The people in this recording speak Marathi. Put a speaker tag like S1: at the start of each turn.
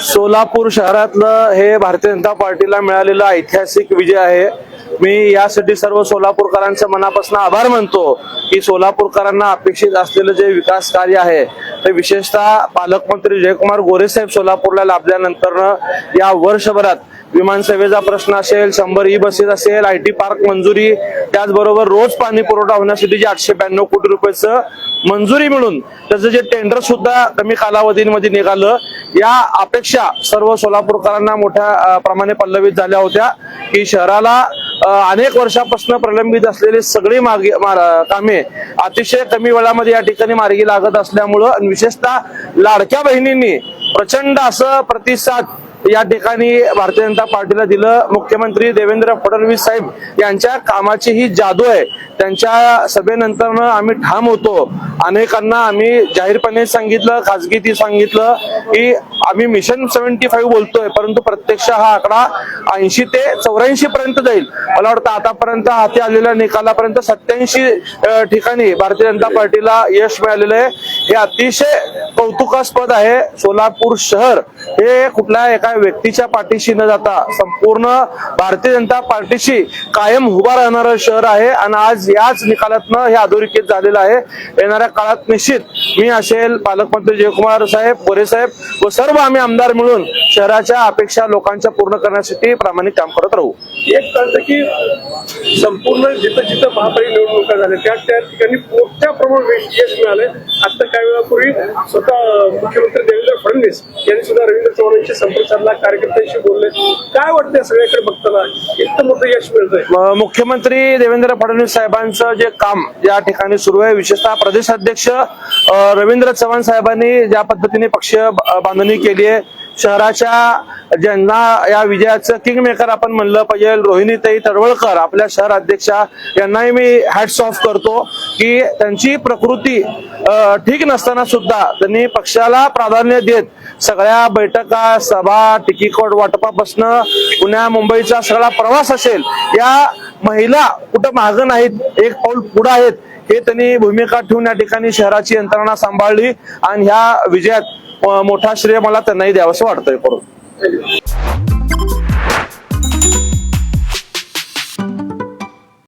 S1: सोलापूर शहरातलं हे भारतीय जनता पार्टीला मिळालेलं ऐतिहासिक विजय आहे. मी यासाठी सर्व सोलापूरकरांचं मनापासून आभार मानतो की सोलापूरकरांना अपेक्षित असलेलं जे विकास कार्य आहे ते विशेषतः पालकमंत्री जयकुमार गोरे साहेब सोलापूरला लाभल्यानंतर या वर्षभरात विमानसेवेचा प्रश्न असेल शंभर ई बसेस असेल आय टी पार्क मंजुरी त्याचबरोबर रोज पाणी पुरवठा होण्यासाठी जे आठशे ब्याण्णव कोटी रुपयाचं मंजुरी मिळून त्याचं जे टेंडर सुद्धा कमी कालावधीमध्ये निघालं या अपेक्षा सर्व सोलापूरकरांना मोठ्या प्रमाणे पल्लवित झाल्या होत्या की शहराला अनेक वर्षापासून प्रलंबित असलेली सगळी मार्गी कामे अतिशय कमी वेळामध्ये या ठिकाणी मार्गी लागत असल्यामुळं विशेषतः लाडक्या बहिणींनी प्रचंड असं प्रतिसाद या ठिकाणी भारतीय जनता पार्टीला दिलं मुख्यमंत्री देवेंद्र फडणवीस साहेब यांच्या कामाची ही जादू आहे. त्यांच्या सभेनंतर आम्ही ठाम होतो. अनेकांना आम्ही जाहीरपणे सांगितलं खाजगीती सांगितलं की आम्ही मिशन सेव्हन्टी फाईव्ह बोलतोय परंतु प्रत्यक्ष हा आकडा ऐंशी ते चौऱ्याऐंशी पर्यंत जाईल. मला वाटतं आतापर्यंत हाती आलेल्या निकालापर्यंत सत्याऐंशी ठिकाणी भारतीय जनता पार्टीला यश मिळालेलं आहे. हे अतिशय कौतुकास्पद आहे. सोलापूर शहर हे कुठल्या एका व्यक्तीच्या पाठीशी न जाता संपूर्ण भारतीय जनता पार्टीशी कायम उभा राहणारं शहर आहे. आणि आज याच निकालातनं हे अधोरेखित झालेलं आहे. येणाऱ्या काळात निश्चित मी असेल पालकमंत्री जयकुमार साहेब गोरे साहेब व सर्व आम्ही आमदार मिळून शहराच्या अपेक्षा लोकांच्या पूर्ण करण्यासाठी प्रामाणिक काम करत राहू.
S2: एक कळतं की संपूर्ण जिथं जिथं महापालिका निवडणुका झाल्या त्या ठिकाणी मोठ्या प्रमाणात यश मिळालंय. आता काय वेळापूर्वी स्वतः मुख्यमंत्री देवेंद्र फडणवीस यांनी सुद्धा रवींद्र चव्हाणांशी संपर्क साधला कार्यकर्त्यांशी बोलले. काय वाटतंय सगळ्याकडे बघताना? इतकं मोठं यश मिळतंय.
S1: मुख्यमंत्री देवेंद्र फडणवीस साहेबांचं जे काम या ठिकाणी सुरू आहे विशेषतः प्रदेशाध्यक्ष रवींद्र चव्हाण साहेबांनी ज्या पद्धतीने पक्ष बांधणी केली आहे शहराच्या ज्यांना या विजयाचं किंग मेकर आपण म्हणलं पाहिजे रोहिणीताई तडवळकर आपल्या शहर अध्यक्षा यांनाही मी हॅट्स ऑफ करतो की त्यांची प्रकृती ठीक नसताना सुद्धा त्यांनी पक्षाला प्राधान्य देत सगळ्या बैठका सभा तिकीट वाटपापासनं पुण्या मुंबईचा सगळा प्रवास असेल या महिला कुठं मागं नाहीत एक पाऊल पुढं आहेत हे त्यांनी भूमिका ठेवून या ठिकाणी शहराची यंत्रणा सांभाळली आणि ह्या विजयात मोठा श्रेय मला त्यांनाही द्यावंसं वाटतंय करून